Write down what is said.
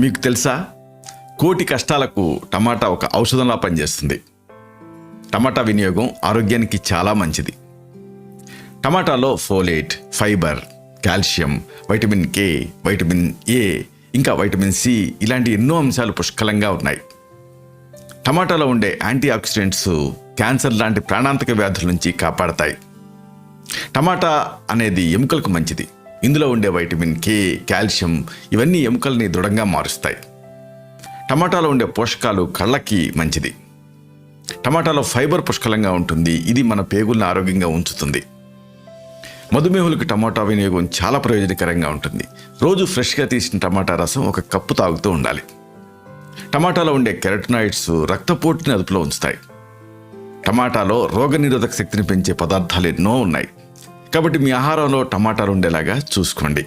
మీకు తెలుసా? కోటి కష్టాలకు టమాటా ఒక ఔషధంలా పనిచేస్తుంది. టమాటా వినియోగం ఆరోగ్యానికి చాలా మంచిది. టమాటాలో folate fibre calcium vitamin K vitamin A ఇంకా వైటమిన్ సి ఇలాంటి ఎన్నో అంశాలు పుష్కలంగా ఉన్నాయి. టమాటాలో ఉండే యాంటీ ఆక్సిడెంట్స్ క్యాన్సర్ లాంటి ప్రాణాంతక వ్యాధుల నుంచి కాపాడతాయి. టమాటా అనేది ఎముకలకు మంచిది. ఇందులో ఉండే వైటమిన్ కే కాల్షియం ఇవన్నీ ఎముకల్ని దృఢంగా మారుస్తాయి. టమాటాలో ఉండే పోషకాలు కళ్ళకి మంచిది. టమాటాలో ఫైబర్ పుష్కలంగా ఉంటుంది. ఇది మన పేగుల్ని ఆరోగ్యంగా ఉంచుతుంది. మధుమేహులకు టమాటా వినియోగం చాలా ప్రయోజనకరంగా ఉంటుంది. రోజు ఫ్రెష్గా తీసిన టమాటా రసం ఒక కప్పు తాగుతూ ఉండాలి. టమాటాలో ఉండే కెరటనాయిడ్స్ రక్తపోటుని అదుపులో ఉంచుతాయి. టమాటాలో రోగనిరోధక శక్తిని పెంచే పదార్థాలు ఎన్నో ఉన్నాయి. కాబట్టి మీ ఆహారంలో టమాటాలు ఉండేలాగా చూసుకోండి.